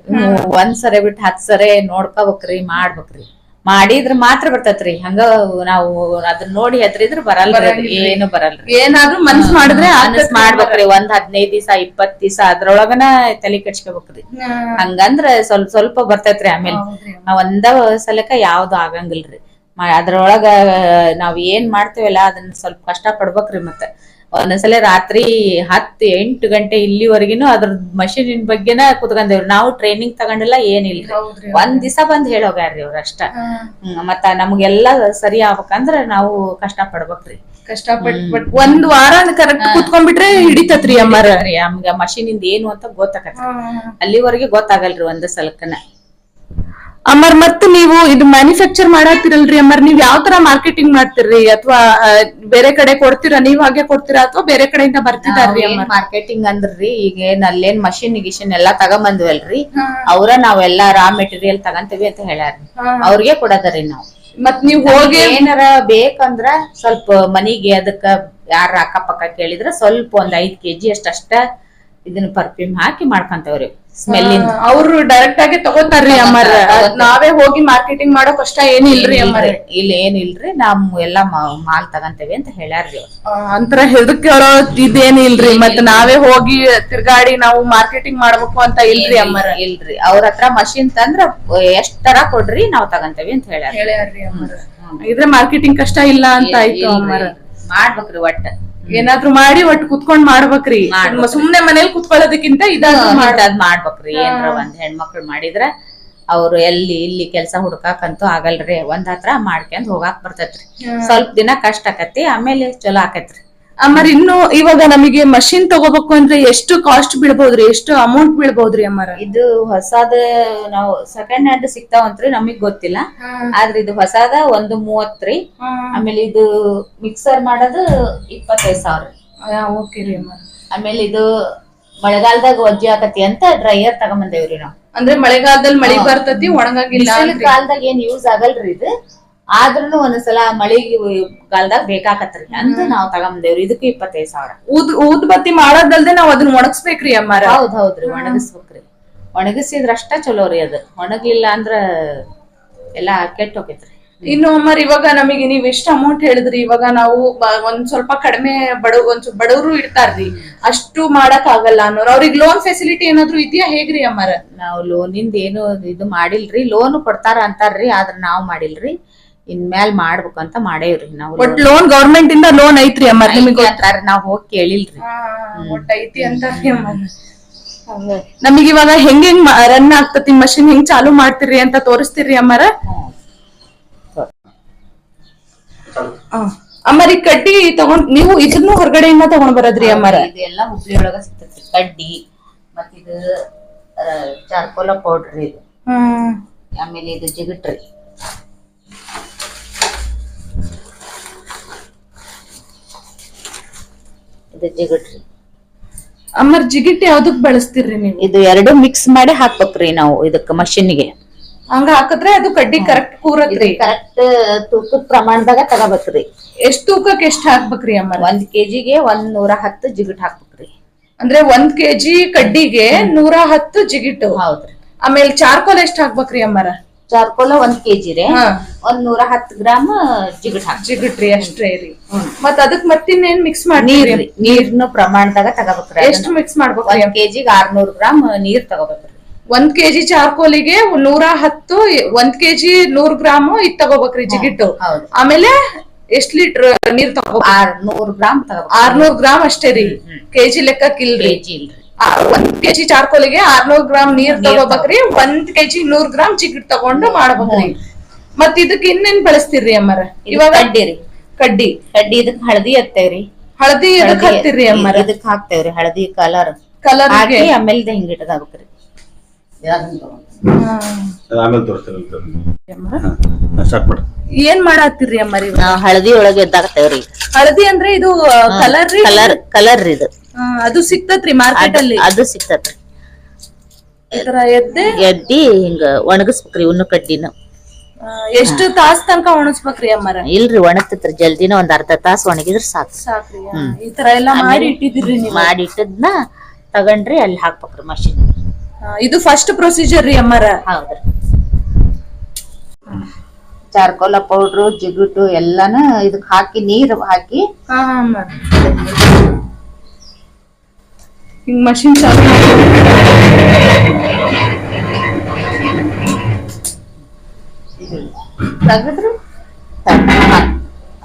ಒಂದ್ ಸರಿ ಬಿಟ್ಟು ಹತ್ ಸರಿ ನೋಡ್ಕೋಬೇಕ್ರಿ ಮಾಡ್ಬೇಕ್ರಿ. ಮಾಡಿದ್ರ ಮಾತ್ರ ಬರ್ತೈತ್ರಿ. ಹಂಗ ನಾವು ಅದನ್ನ ನೋಡಿ ಹೆದ್ರಿದ್ರ ಬರಲ್ಲ. ಏನು ಬರಲ್ರಿ. ಏನಾದ್ರೂ ಮನ್ಸ್ ಮಾಡಿದ್ರೆ ಮನಸ್ ಮಾಡ್ಬೇಕ್ರಿ. ಒಂದ್ ಹದಿನೈದ್ ದಿವಸ ಇಪ್ಪತ್ ದಿವಸ ಅದ್ರೊಳಗನ ತಲೆ ಕಟ್ಸ್ಕೊಬೇಕ್ರಿ ಹಂಗಂದ್ರ ಸ್ವಲ್ಪ ಸ್ವಲ್ಪ ಬರ್ತೈತ್ರಿ ಆಮೇಲೆ. ಒಂದ ಸಲಕ ಯಾವ್ದು ಆಗಂಗಿಲ್ರಿ. ಅದ್ರೊಳಗ ನಾವ್ ಏನ್ ಮಾಡ್ತೇವಲ್ಲ ಅದನ್ನ ಸ್ವಲ್ಪ ಕಷ್ಟ ಪಡ್ಬೇಕ್ರಿ ಮತ್ತೆ. ಒಂದೊಂದ್ಸಲ ರಾತ್ರಿ ಹತ್ತು ಎಂಟು ಗಂಟೆ ಇಲ್ಲಿವರೆಗಿನೂ ಅದ್ರ ಮಷೀನ್ ಬಗ್ಗೆನ ಕುತ್ಕೊಂಡೇವ್ರಿ. ನಾವು ಟ್ರೈನಿಂಗ್ ತಗೊಂಡಿಲ್ಲ ಏನಿಲ್ಲ ಒಂದ್ ದಿವಸ ಬಂದ್ ಹೇಳೋಗ್ಯಾರ್ರಿ ಅವ್ರ ಅಷ್ಟ. ಮತ್ತ ನಮ್ಗೆಲ್ಲಾ ಸರಿ ಆಗ್ಬೇಕಂದ್ರ ನಾವು ಕಷ್ಟ ಪಡ್ಬೇಕ್ರಿ ಕಷ್ಟಪಟ್ ಒಂದ್ ವಾರ ಕರೆಕ್ಟ್ ಕುತ್ಕೊಂಡ್ಬಿಟ್ರೆ ಹಿಡಿತತ್ರಿ ಅಮ್ಮ ನಮ್ಗ ಮಷೀನ್ ಇಂದ ಏನು ಅಂತ ಗೊತ್ತಾಗತ್ರಿ ಅಲ್ಲಿವರೆಗೆ ಗೊತ್ತಾಗಲ್ರಿ ಒಂದ್ ಸಲಕನ. ಅಮ್ಮರ್ ಮತ್ ನೀವು ಇದು ಮ್ಯಾನುಫ್ಯಾಕ್ಚರ್ ಮಾಡಾತಿರಲ್ರಿ ಅಮ್ಮರ್ ನೀವ್ ಯಾವ ತರ ಮಾರ್ಕೆಟಿಂಗ್ ಮಾಡ್ತಿರ್ರಿ? ಅಥವಾ ಬೇರೆ ಕಡೆ ಕೊಡ್ತೀರಾ? ನೀವ್ ಹಾಗೆ ಕೊಡ್ತೀರಾ? ಅಥವಾ ಬೇರೆ ಕಡೆಯಿಂದ ಬರ್ತಿದಾರ್ರಿ ಅಮ್ಮರ್ ಮಾರ್ಕೆಟಿಂಗ್ ಅಂದ್ರಿ ಈಗ ಏನ್ ಅಲ್ಲೇನ್ ಮಷಿನ್ ಗಿಷಿನ್ ಎಲ್ಲಾ ತಗೊಂಬಂದ್ವಲ್ರಿ ಅವ್ರ ನಾವೆಲ್ಲಾ ರಾ ಮೆಟೀರಿಯಲ್ ತಗಂತೀವಿ ಅಂತ ಹೇಳ್ಯಾರ ಅವ್ರಿಗೆ ಕೊಡೋದ್ರಿ ನಾವು. ಮತ್ ನೀವ್ ಹೋಗಿ ಏನಾರ ಬೇಕಂದ್ರ ಸ್ವಲ್ಪ ಮನಿಗೆ ಅದಕ್ಕ ಯಾರ ಅಕ್ಕಪಕ್ಕ ಕೇಳಿದ್ರ ಸ್ವಲ್ಪ ಒಂದ್ ಐದ್ ಕೆಜಿ ಅಷ್ಟ ಇದನ್ನ ಪರ್ಫ್ಯೂಮ್ ಹಾಕಿ ಮಾಡ್ಕೊಂತೇವ್ರಿ. ಸ್ಮೆಲ್ ಅವ್ರು ಡೈರೆಕ್ಟ್ ಆಗಿ ತಗೋತಾರ್ರಿ ಅಮ್ಮರ್. ನಾವೇ ಹೋಗಿ ಮಾರ್ಕೆಟಿಂಗ್ ಮಾಡೋ ಕಷ್ಟ ಏನಿಲ್ರಿ ಅಮ್ಮರ್? ಇಲ್ಲ ಏನಿಲ್ರಿ ನಮ್ ಎಲ್ಲಾ ಮಾಲ್ ತಗಂತೇವಿ ಅಂತ ಹೇಳ್ಯಾರ್ರಿ ಅವ್ರು. ಅಂತರ ಹೆದರ್ಕೊಳ್ಳೋ ಇದೇನಿಲ್ರಿ ಮತ್ ನಾವೇ ಹೋಗಿ ತಿರ್ಗಾಡಿ ನಾವು ಮಾರ್ಕೆಟಿಂಗ್ ಮಾಡ್ಬೇಕು ಅಂತ ಇಲ್ರಿ ಅಮ್ಮರ. ಇಲ್ರಿ. ಅವ್ರ ಹತ್ರ ಮಷಿನ್ ತಂದ್ರ ಎಷ್ಟ್ ತರ ಕೊಡ್ರಿ ನಾವ್ ತಗಂತೇವಿ ಅಂತ ಹೇಳ್ಯಾರ ಇದ್ರೆ ಮಾರ್ಕೆಟಿಂಗ್ ಕಷ್ಟ ಇಲ್ಲ ಅಂತ ಆಯ್ತು ಅಮ್ಮರ. ಮಾಡ್ಬೇಕ್ರಿ ಒಟ್ಟ. ಏನಾದ್ರೂ ಮಾಡಿ ಒಟ್ಟು ಕುತ್ಕೊಂಡ್ ಮಾಡ್ಬೇಕ್ರಿ. ಸುಮ್ನೆ ಮನೇಲಿ ಕುತ್ಕೊಳ್ಳೋದಕ್ಕಿಂತ ಇದಾದ್ ಮಾಡ್- ಅದ್ ಮಾಡ್ಬೇಕ್ರಿ. ಏನ್ರ ಒಂದ್ ಹೆಣ್ಮಕ್ಳು ಮಾಡಿದ್ರ ಅವ್ರು ಎಲ್ಲಿ ಇಲ್ಲಿ ಕೆಲ್ಸ ಹುಡ್ಕಾಕಂತೂ ಆಗಲ್ರಿ. ಒಂದ್ ಹತ್ರ ಮಾಡ್ಕೊಂಡ್ ಹೋಗಾಕ್ ಬರ್ತೈತ್ರಿ. ಸ್ವಲ್ಪ ದಿನ ಕಷ್ಟ ಆಕತಿ ಆಮೇಲೆ ಚಲೋ ಆಕೈತ್ರಿ. ಅಮ್ಮರ್ ಇನ್ನು ಇವಾಗ ನಮಗೆ ಮಷಿನ್ ತಗೋಬೇಕು ಅಂದ್ರೆ ಎಷ್ಟು ಕಾಸ್ಟ್ ಬೀಳ್ಬೋದ್ರಿ? ಎಷ್ಟು ಅಮೌಂಟ್ ಬೀಳ್ಬೋದ್ರಿ ಅಮ್ಮರ ಇದು ಹೊಸಾದ ನಾವು ಸೆಕೆಂಡ್ ಹ್ಯಾಂಡ್ ಸಿಗ್ತಾವಂತ್ರಿ ನಮಗ್ ಗೊತ್ತಿಲ್ಲ. ಆದ್ರೆ ಇದು ಹೊಸದ ಒಂದು ಮೂವತ್ತ್ರಿ ಆಮೇಲೆ ಇದು ಮಿಕ್ಸರ್ ಮಾಡೋದು ಇಪ್ಪತ್ತೈದು ಸಾವಿರ ಓಕೆ ರೀ ಅಮ್ಮರ ಆಮೇಲೆ ಇದು ಮಳೆಗಾಲದಾಗ ಒಜ್ಜೆ ಆಕತಿ ಅಂತ ಡ್ರೈಯರ್ ತಗೊಂಬಂದೇವ್ರಿ ನಾವು. ಅಂದ್ರೆ ಮಳೆಗಾಲದಲ್ಲಿ ಮಳಿ ಬರ್ತತಿ ಒಣಗಾಗಿಲ್ಲ ಕಾಲದಾಗ ಏನ್ ಯೂಸ್ ಆಗಲ್ರಿ ಇದು. ಆದ್ರೂನು ಒಂದ್ಸಲ ಮಳಿ ಕಾಲದಾಗ ಬೇಕಾಕತ್ರಿ. ಅಂತ ನಾವ್ ತಗೊಂಬಂದೇವ್ರಿ. ಇದಕ್ಕೂ ಇಪ್ಪತ್ತೈದ್ ಸಾವಿರ. ಊದ್ ಊದ್ ಬತ್ತಿ ಮಾಡೋದಲ್ದೆ ನಾವ್ ಅದನ್ನ ಒಣಗಿಸ್ಬೇಕ್ರಿ ಅಮ್ಮಾರ. ಹೌದ್ ಹೌದ್ರಿ. ಒಣಗಿಸ್ಬೇಕ್ರಿ. ಒಣಗಿಸಿದ್ರಷ್ಟ ಚಲೋ ರೀ ಅದ. ಒಣಗ್ಲಿಲ್ಲ ಅಂದ್ರ ಎಲ್ಲಾ ಕೆಟ್ಟ ಹೋಗೈತ್ರಿ ಇನ್ನು ಅಮ್ಮರ್ ಇವಾಗ ನಮಗೆ ನೀವ್ ಎಷ್ಟ್ ಅಮೌಂಟ್ ಹೇಳಿದ್ರಿ? ಇವಾಗ ನಾವು ಬ- ಒಂದ್ ಸ್ವಲ್ಪ ಕಡಿಮೆ ಬಡ ಒಂದ್ ಸ್ವಲ್ಪ ಬಡವರು ಇರ್ತಾರ್ರಿ ಅಷ್ಟು ಮಾಡಕ್ ಆಗಲ್ಲ ಅನ್ನೋರು. ಅವ್ರಿಗೆ ಲೋನ್ ಫೆಸಿಲಿಟಿ ಏನಾದ್ರು ಇದೆಯಾ ಹೇಗ್ರಿ ಅಮ್ಮರ? ನಾವು ಲೋನಿಂದ ಏನು ಇದು ಮಾಡಿಲ್ರಿ. ಲೋನ್ ಕೊಡ್ತಾರ ಅಂತಾರ್ರಿ ಆದ್ರ ನಾವ್ ಮಾಡಿಲ್ರಿ. ಇನ್ಮ್ಯಾಲ್ ಮಾಡ್ಬೇಕಂತ ಮಾಡೇವ್ರಿ ನಾವು ಬಟ್ ಲೋನ್ ಗವರ್ಮೆಂಟ್ ಇಂದ ಲೋನ್ ಐತ್ರಿ ಅಮ್ಮ ನಿಮಗೆ ಅಂತಾರ ನಾವ್ ಹೋಗಿ ಕೇಳಿಲ್ರಿ. ಒಟ್ಟ ಐತಿ ಅಂತ ನಮಗ್ ಇವಾಗ ಹೆಂಗ್ ಹೆಂಗ್ ರನ್ ಆಗ್ತತಿ ಮಷಿನ್ ಹೆಂಗ್ ಚಾಲು ಮಾಡ್ತೀರಿ ಅಂತ ತೋರಿಸ್ತೀರಿ ಅಮ್ಮರ? ಅಮ್ಮರ್ ಈ ಕಡ್ಡಿ ತಗೊಂಡ್ ನೀವು ಇದನ್ನು ಹೊರಗಡೆಯಿಂದ ತಗೊಂಡ್ ಬರೋದ್ರಿ ಅಮ್ಮರ? ಇದೆಲ್ಲ ಹುಬ್ಳಿ ಒಳಗ ಸಿಗ್ತೈತ್ರಿ ಕಡ್ಡಿ ಮತ್ತ ಇದು ಚಾರ್ಕೋಲ ಪೌಡ್ರಿ ಇದು. ಹ್ಮ್. ಆಮೇಲೆ ಇದು ಜಿಗಟ್ರಿ. ಇದು ಜಿಗಟ್ರಿ. ಅಮ್ಮರ್ ಜಿಗಿಟ್ ಯಾವ್ದಕ್ ಬಳಸ್ತೀರ್ರಿ ನೀವು? ಇದು ಎರಡು ಮಿಕ್ಸ್ ಮಾಡಿ ಹಾಕ್ಬೇಕ್ರಿ ನಾವು ಇದಕ್ಕ ಮಷಿನ್ಗೆ ಹಂಗ ಹಾಕಿದ್ರೆ ಅದು ಕಡ್ಡಿ ಕರೆಕ್ಟ್ ಕೂರತ್ರಿ. ಕರೆಕ್ಟ್ ತೂಕದ ಪ್ರಮಾಣದಾಗ ತಗೋಬೇಕ್ರಿ. ಎಷ್ಟ್ ತೂಕಕ್ಕೆ ಎಷ್ಟ್ ಹಾಕ್ಬೇಕ್ರಿ ಅಮ್ಮ ಒಂದ್ ಕೆಜಿಗೆ ಒಂದ್ ನೂರ ಹತ್ತು ಜಿಗಿಟ್ ಹಾಕ್ಬೇಕ್ರಿ. ಅಂದ್ರೆ ಒಂದ್ ಕೆಜಿ ಕಡ್ಡಿಗೆ ನೂರ ಹತ್ತು ಜಿಗಿಟ್ ಹೌದ್ರಿ. ಆಮೇಲೆ ಚಾರ್ಕೋಲ್ ಎಷ್ಟ್ ಹಾಕ್ಬೇಕ್ರಿ ಅಮ್ಮರ ಚಾರ್ಕೋಲ ಒಂದ್ ಕೆಜಿ ರೀ. ಒಂದ್ ನೂರ ಹತ್ತು ಗ್ರಾಮ್ ಜಿಗಟ್ ಜಿಗಟ್ರಿ ಅಷ್ಟೇ ಅಷ್ಟ್ರೇ ರೀ ಮತ್ ಅದಕ್ ಮತ್ತಿನ್ನೇನ್ ಮಿಕ್ಸ್ ಮಾಡಿ ನೀರ್ ನೀರ್ನ ಪ್ರಮಾಣದಾಗ ತಗೋಬೇಕ್ರಿ ಎಷ್ಟು ಮಿಕ್ಸ್ ಮಾಡ್ಬೇಕು ಒಂದ್ ಕೆಜಿಗೆ ಆರ್ನೂರ್ ಗ್ರಾಮ್ ನೀರ್ ತಗೋಬೇಕ್ರಿ ಒಂದ್ ಕೆಜಿ ಚಾರ್ಕೋಲಿಗೆ ನೂರ ಹತ್ತು ಒಂದ್ ಕೆಜಿ ನೂರ್ ಗ್ರಾಮ್ ಇದ್ ತಗೋಬೇಕ್ರಿ ಜಿಗಿಟ್ಟು. ಆಮೇಲೆ ಎಷ್ಟ್ ಲೀಟರ್ ನೀರ್ ತಗೋ ಆರ್ನೂರ್ ಗ್ರಾಮ್ ತಗೋ ಆರ್ನೂರ್ ಗ್ರಾಮ್ ಅಷ್ಟೇ ರೀ. ಕೆಜಿ ಲೆಕ್ಕಕ್ಕಿಲ್ರಿ ಕೆಜಿ ಇಲ್ರಿ. ಒಂದ್ ಕೆಜಿ ಚಾರ್ಕೋಲಿಗೆ ಆರ್ನೂರ್ ಗ್ರಾಮ್ ನೀರ್ ತಗೋಬೇಕ್ರಿ ಒಂದ್ ಕೆಜಿ ನೂರ್ ಗ್ರಾಮ್ ಚಿಗಿಟ್ ತಗೊಂಡು ಮಾಡ್ಬೇಕ್ರಿ. ಮತ್ ಇದಕ್ ಇನ್ನೇನ್ ಬಳಸ್ತೀರಿ ಅಮ್ಮರ? ಇವಾಗ ಕಡ್ಡಿ ರೀ. ಕಡ್ಡಿ. ಕಡ್ಡಿ ಇದಕ್ ಹಳದಿ ಹತ್ತೇವ್ರಿ ಹಳದಿ ಇದಕ್ ಹಾಕ್ತಿರಿ ಅಮ್ಮರ? ಇದಕ್ ಹಾಕ್ತೇವ್ರಿ ಹಳದಿ ಕಲರ್ ಕಲರ್ ಆಮೇಲೆ ಹಿಂಗಿಟ್ಟದಾಗ್ರಿ ಆಮೇಲೆ ಸ್ಟಾರ್ಟ್ ಮಾಡಿ. ಏನ್ ಮಾಡಾತಿರಿ ಅಮ್ಮರಿ ನಾವ್? ಹಳದಿ ಒಳಗೆ ಎದ್ದಾಗ್ತೇವ್ರಿ ಹಳದಿ ಅಂದ್ರೆ ಇದು ಕಲರ್ ರೀ? ಕಲರ್ ಕಲರ್ ಇದು. ಆ, ಅದು ಸಿಕ್ತತ್ರಿ ಮಾರ್ಕೆಟ್ ಅಲ್ಲಿ? ಅದು ಸಿಕ್ತತ್ರಿ. ಈ ತರ ಎದ್ದೆ? ಎದ್ದಿ ಹಿಂಗ ಒಣಗಿಸ್ಬೇಕ್ರಿ ಉನ್ನು ಕಡ್ಡಿನ. ಆ, ಎಷ್ಟು ತಾಸ್ ತನಕ ಒಣಸ್ಬೇಕ್ರಿ ಅಮ್ಮರ? ಇಲ್ರಿ ಒಣಗ್ತೈತ್ರಿ. ಜಲ್ದಿನ ಒಂದ್ ಅರ್ಧ ತಾಸ್ ಒಣಗಿದ್ರ ಸಾಕು. ಸಾಕ್ರಿ ಆ, ಈ ತರ ಎಲ್ಲಾ ಮಾಡಿ ಇಟ್ಟಿದ್ರಿ ನೀವು. ಮಾಡಿ ಇಟ್ಟದ್ನ ತಗೊಂಡ್ರಿ ಅಲ್ಲಿ ಹಾಕ್ಬೇಕ್ರಿ ಮಷಿನ್. ಇದು ಫಸ್ಟ್ ಪ್ರೊಸೀಜರ್ ರೀ ಅಮ್ಮರ. ಹೌದ್ರಿ. ಚಾರ್ಕೋಲ ಪೌಡ್ರು ಜಿಗುಟು ಎಲ್ಲಾನು ಇದಕ್ ಹಾಕಿ ನೀರ್ ಹಾಕಿ. ಹಾ ಅಮ್ಮರ ಹಿಂಗ್ ಮಷಿನ್ ಚಾಲು ತೆಗೆದ್ರು.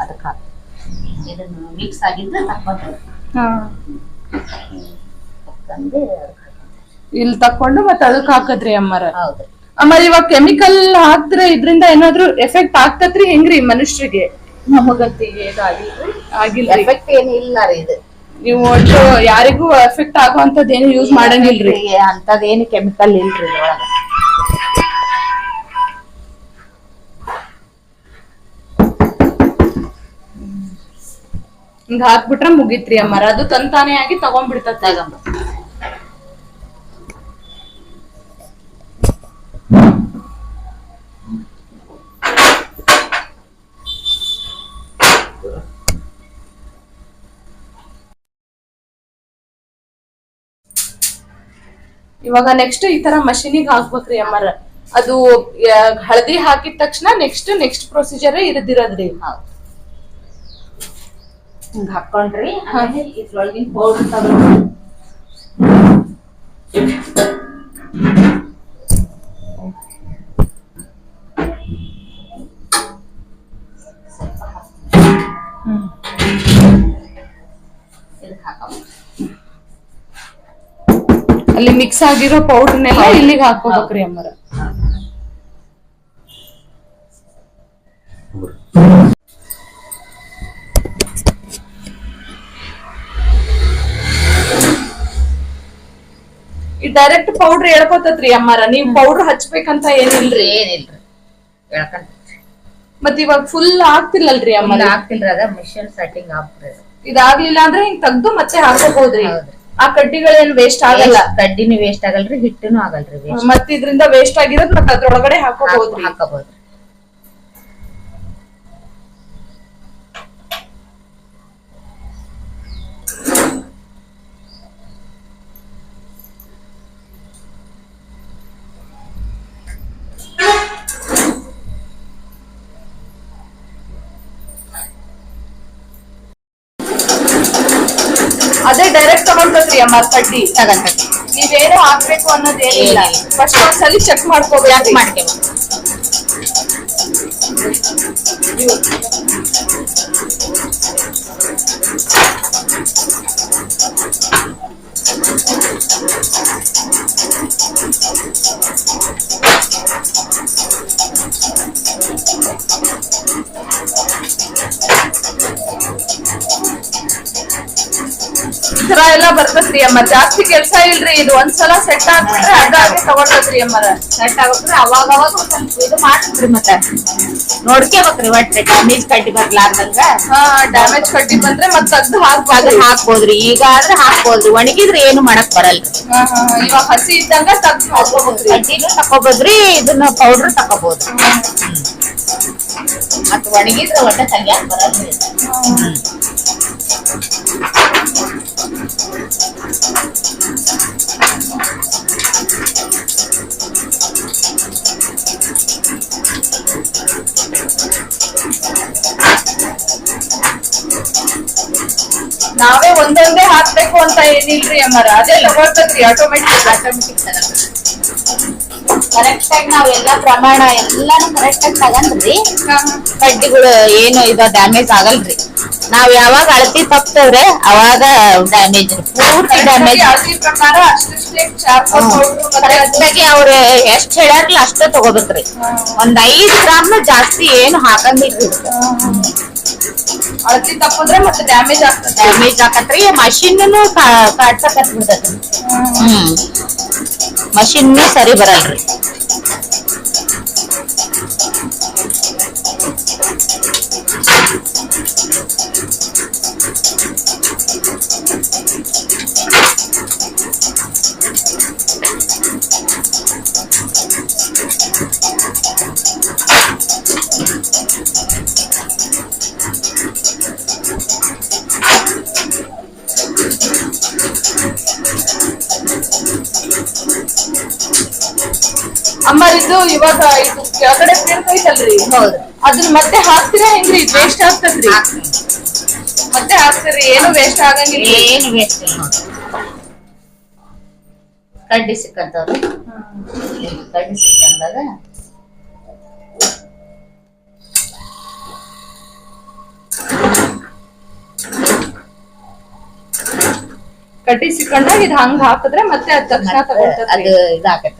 ಅದಕ್ಕೆ ಹಾಕಿ. ಇದನ್ನ ಮಿಕ್ಸ್ ಆಗಿದ್ರೆ ತಕೊಂಡ್ರಿ ಹಾ. ತಕ್ಕಂದು ಇಲ್ಲಿ ತಕೊಂಡು ಮತ್ತೆ ಅದಕ್ಕೆ ಹಾಕದ್ರಿ ಅಮ್ಮರ. ಹೌದು. ಅಮ್ಮರ ಇವಾಗ ಕೆಮಿಕಲ್ ಹಾಕ್ದ್ರೆ ಇದ್ರಿಂದ ಏನಾದ್ರು ಎಫೆಕ್ಟ್ ಆಗ್ತತ್ರಿ ಹೆಂಗ್ರಿ ಮನುಷ್ಯರಿಗೆ? ನಮಗಂತಿಗೆ ಆಗಿಲ್ರಿ. ಎಫೆಕ್ಟ್ ಏನು ಇಲ್ಲ ರೀ ಇದು. ನೀವು ಒಟ್ಟು ಯಾರಿಗೂ ಎಫೆಕ್ಟ್ ಆಗುವಂತದ್ ಏನು ಯೂಸ್ ಮಾಡಂಗಿಲ್ರಿ ಅಂತದೇನು ಕೆಮಿಕಲ್ ಇಲ್ರಿ ಇದ್ರೊಳಗ. ಹಿಂಗ ಹಾಕ್ಬಿಟ್ರೆ ಮುಗಿತ್ರಿ ಅಮ್ಮರ. ಅದು ತಂತಾನೆ ಆಗಿ ತಗೊಂಡ್ಬಿಡ್ತತ್ತ ತಗೊಂಬ ಇವಾಗ ನೆಕ್ಸ್ಟ್ ಈ ತರ ಮಷೀನಿಗೆ ಹಾಕ್ಬೇಕ್ರಿ ಅಮ್ಮರ. ಅದು ಹಳದಿ ಹಾಕಿದ ತಕ್ಷಣ ನೆಕ್ಸ್ಟ್ ನೆಕ್ಸ್ಟ್ ಪ್ರೊಸೀಜರ್ ಇರದಿರೋದ್ರಿ. ಹಿಂಗ್ ಹಾಕೊಂಡ್ರಿ ಹಾಗೆ ಇದ್ರೊಳಗಿನ ಪೌಡರ್ ತಗೊಂಡು ಅಲ್ಲಿ ಮಿಕ್ಸ್ ಆಗಿರೋ ಪೌಡರ್ನೆಲ್ಲ ಇಲ್ಲಿಗೆ ಹಾಕೋಬೇಕ್ರಿ ಅಮ್ಮರ. ಈ ಡೈರೆಕ್ಟ್ ಪೌಡರ್ ಹೇಳ್ಕೊತತ್ರಿ ಅಮ್ಮರ. ನೀವ್ ಪೌಡರ್ ಹಚ್ಬೇಕಂತ ಏನಿಲ್ರಿ? ಏನಿಲ್ರಿ. ಹೇಳ್ಕೊಂಡ್ ಮತ್ ಇವಾಗ ಫುಲ್ ಆಗ್ತಿಲ್ಲಲ್ರಿ ಅಮ್ಮರ? ಆಗ್ತಿಲ್ರಿ. ಅದ ಮಿಷನ್ ಸೆಟ್ಟಿಂಗ್ ಆಗ್ಬಿಡ್ರಿ ಇದಾಗ್ಲಿಲ್ಲ ಅಂದ್ರೆ ಹಿಂಗ್ ತೆಗ್ದು ಮತ್ತೆ ಹಾಕೋಬಹುದ್ರಿ ಹೌದ್ರಿ. ಆ ಕಡ್ಡಿಗಳೇನ್ ವೇಸ್ಟ್ ಆಗಲ್ಲ? ಕಡ್ಡಿನೂ ವೇಸ್ಟ್ ಆಗಲ್ರಿ ಹಿಟ್ಟನು ಆಗಲ್ರಿ ಮತ್ ಇದ್ರಿಂದ ವೇಸ್ಟ್ ಆಗಿರೋದ್ ಮತ್ತ ಅದ್ರೊಳಗಡೆ ಹಾಕೋಬಹುದ್ರಿ ಹಾಕಬಹುದು ಅದೇ ಡೈರೆಕ್ಟ್ ತಗೊಂಡ್ರಿ ಅಮ್ಮ ಕಡ್ಡಿ ತಗಂತತಿ ನೀವೇನು ಹಾಕ್ಬೇಕು ಅನ್ನೋದೇನಿಲ್ಲ ಏನಿಲ್ಲ. ಫಸ್ಟ್ ಒಂದ್ಸಲಿ ಚೆಕ್ ಮಾಡ್ಕೋಬೇಕು. ಮಾಡ್ತೇವೆ ತರ ಎಲ್ಲ ಬರ್ತತ್ರಿ ಅಮ್ಮ. ಜಾಸ್ತಿ ಕೆಲ್ಸ ಇಲ್ರಿ ಇದು ಒಂದ್ಸಲ ಸೆಟ್ ಆಗ್ಬಿಟ್ರೆ ಅದಾಗೆ ತಗೊಂಡ್ರಿ ಅಮ್ಮರ ಸೆಟ್ ಆಗ್ಬೇಕ್ರಿ ಅವಾಗ ಅವಾಗ ಇದು ಮಾಡ್ತಿದ್ರಿ ಮತ್ತೆ. ನೋಡ್ಕೋಬೇಕ್ರಿ ಒಟ್ಟು ಡ್ಯಾಮೇಜ್ ಕಡ್ಡಿ ಬರ್ಲಾರ್ದಂಗ. ಹಾ ಡ್ಯಾಮೇಜ್ ಕಟ್ಟಿ ಬಂದ್ರೆ ಮತ್ತೆ ಅದು ಹಾಕ್ಬಾರ್ದು ಹಾಕ್ಬೋದ್ರಿ. ಈಗ ಆದ್ರೆ ಹಾಕ್ಬೋದ್ರಿ. ಒಣಗಿದ್ರೆ ಏನು ಮಾಡಕ್ ಬರಲ್ಲ. ಇವಾಗ ಹಸಿ ಇದ್ದಂಗ ತಗ್ದು ಹಾಕೋಬೋದ್ರಿ ಕಡ್ಡಿನೂ ತಕೋಬೋದ್ರಿ ಇದನ್ನ ಪೌಡರ್ ತಕೋಬಹುದು ಮತ್ತೆ ಒಣಗಿದ್ರೆ ಒಟ್ಟೆ ತೆಗ್ಯಾಕ್ ಬರಲ್ರಿ. ನಾವೇ ಒಂದೊಂದೇ ಹಾಕ್ಬೇಕು ಅಂತ ಏನಿಲ್ರಿ ಅಮ್ಮರ? ಅದೇ ತಗೊಳ್ತತ್ರಿ ಆಟೋಮೆಟಿಕ್ ಆಟೋಮೆಟಿಕ್ ಕರೆಕ್ಟ್ ಆಗಿ ನಾವ್ ಎಲ್ಲಾ ಪ್ರಮಾಣ ಎಲ್ಲಾನು ಕರೆಕ್ಟ್ ಆಗಿ ತಗೊಂಡ್ರಿ. ಕಡ್ಡಿಗಳು ಏನು ಇದ ಡ್ಯಾಮೇಜ್ ಆಗಲ್ರಿ. ನಾವ್ ಯಾವಾಗ ಅಳತಿ ತಪ್ತವ್ರೆ ಅವಾಗ ಡ್ಯಾಮೇಜ್ ಪೂರ್ತಿ ಡ್ಯಾಮೇಜ್ ಕರೆಕ್ಟ್ ಆಗಿ ಅವ್ರ ಎಷ್ಟ್ ಹೇಳ್ಯಾರಲ್ಲ ಅಷ್ಟೇ ತಗೋಬೇಕ್ರಿ. ಒಂದ್ ಐದ್ ಗ್ರಾಮ್ ಜಾಸ್ತಿ ಏನು ಹಾಕಂಗಿಲ್ರಿ. ಅಳತಿ ತಪ್ಪಿದ್ರೆ ಮತ್ತೆ ಡ್ಯಾಮೇಜ್ ಆಗ್ತದೆ. ಡ್ಯಾಮೇಜ್ ಆಕತ್ರಿ ಮಷಿನ್ ಕಾಡ್ಸಕತ್ ಬಿಡ್ತೈತಿ ಹ್ಮ್. ಮಷಿನ್ ಸರಿ ಬರಲ್ರಿ. ಅಮ್ಮ ಇದು ಇವಾಗ ಇದು ಕೆಳಗಡೆ ಬೀಳ್ತೈತಲ್ರಿ ಹೌದು. ಅದನ್ನ ಮತ್ತೆ ಹಾಕ್ತೀರಾ ಹೆಂಗ್ರಿ? ವೇಸ್ಟ್ ಆಗ್ತದ್ರಿ? ಮತ್ತೆ ಹಾಕ್ತೀರಿ? ಏನು ವೇಸ್ಟ್ ಆಗಂಗಿಲ್ಲ. ಏನು ವೇಸ್ಟ್ ಕಡ್ಡಿ ಸಿಕ್ಕಂತವ್ರಿ. ಕಡ್ಡಿ ಸಿಕ್ಕಂದಾಗ ಕಡ್ಡಿ ಇದು ಹಂಗ ಹಾಕಿದ್ರೆ ಮತ್ತೆ ಅದ್ ತಕ್ಷಣ ತಗೊಳ್ತದೆ ಅದು ಇದಾಕತ್ರಿ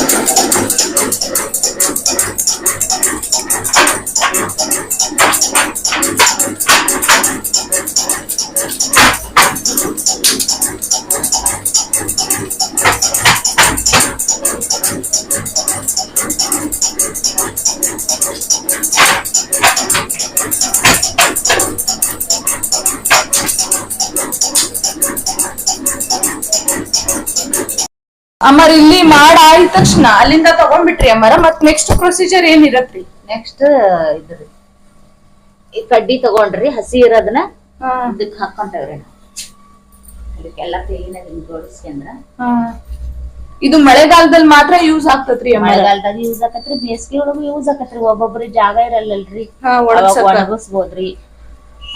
ಅಮ್ಮರ್ ಇಲ್ಲಿ ಮಾಡ ಆಯ್ತ ತಕ್ಷಣ ಅಲ್ಲಿಂದ ತಗೊಂಡ್ಬಿಟ್ರಿ ಅಮ್ಮರ ಮತ್ ನೆಕ್ಸ್ಟ್ ಪ್ರೊಸೀಜರ್ ಏನ್ ಇರತ್ರಿ ನೆಕ್ಸ್ಟ್ ಇದ್ರಿ ಈ ಕಡ್ಡಿ ತಗೊಂಡ್ರಿ ಹಸಿ ಇರೋದನ್ನ ಇದಕ್ ಹಾಕೊಂತೇವ್ರಿ ಇದಕ್ಕೆಲ್ಲ ಕ್ಲೀನ್ ಆಗಿ ಜೋಡಿಸ್ಕೊಂಡ್ರ ಇದು ಮಳೆಗಾಲದಲ್ಲಿ ಮಾತ್ರ ಯೂಸ್ ಆಗ್ತತ್ರಿ ಮಳೆಗಾಲದಾಗ ಯೂಸ್ ಆಕತ್ರಿ ಬೇಸಿಗೆ ಒಳಗು ಯೂಸ್ ಆಕತ್ರಿ ಒಬ್ಬೊಬ್ರಿ ಜಾಗ ಇರಲ್ಲಲ್ರಿ. ಒಣಗಿಸ್ಬೋದ್ರಿ.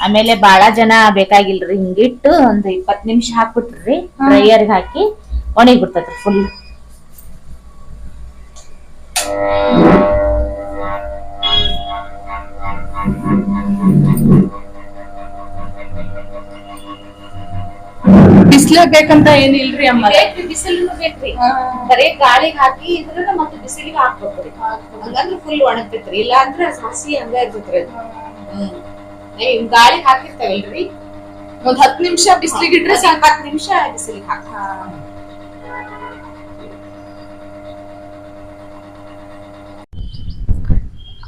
ಆಮೇಲೆ ಬಾಳ ಜನ ಬೇಕಾಗಿಲ್ರಿ. ಹಿಂಗಿಟ್ಟು ಒಂದ್ ಇಪ್ಪತ್ ನಿಮಿಷ ಹಾಕ್ಬಿಟ್ರಿ ಡ್ರೈಯರ್ ಹಾಕಿ. ಒಣಗಿ ಬಿಡ್ತೈತ್ರಿ ಫುಲ್ ಬಿಸಿಲ ಬೇಕಂತ ಏನಿಲ್ರಿ ಅಮ್ಮರ ಬಿಸಿಲು ಬೇಕ್ರಿ. ಬರೇ ಗಾಳಿಗೆ ಹಾಕಿ ಇದ್ರ ಮತ್ತೆ ಬಿಸಿಲಿಗೆ ಹಾಕ್ಬೇಕ್ರಿ ಹಂಗಂದ್ರ ಫುಲ್ ಒಣಗ್ತೈತ್ರಿ. ಇಲ್ಲ ಅಂದ್ರ ಹಸಿ ಹಂಗ ಇರ್ತೈತ್ರಿ ಅದು. ಹ್ಮ್. ಏ, ಗಾಳಿಗೆ ಹಾಕಿರ್ತೇವಲ್ರಿ? ಒಂದ್ ಹತ್ ನಿಮಿಷ ಬಿಸಿಲಿಗೆ ಇಟ್ರೆ ಸಾಕು. ಹತ್ತು ನಿಮಿಷ ಬಿಸಿಲಿಗೆ ಹಾಕಿ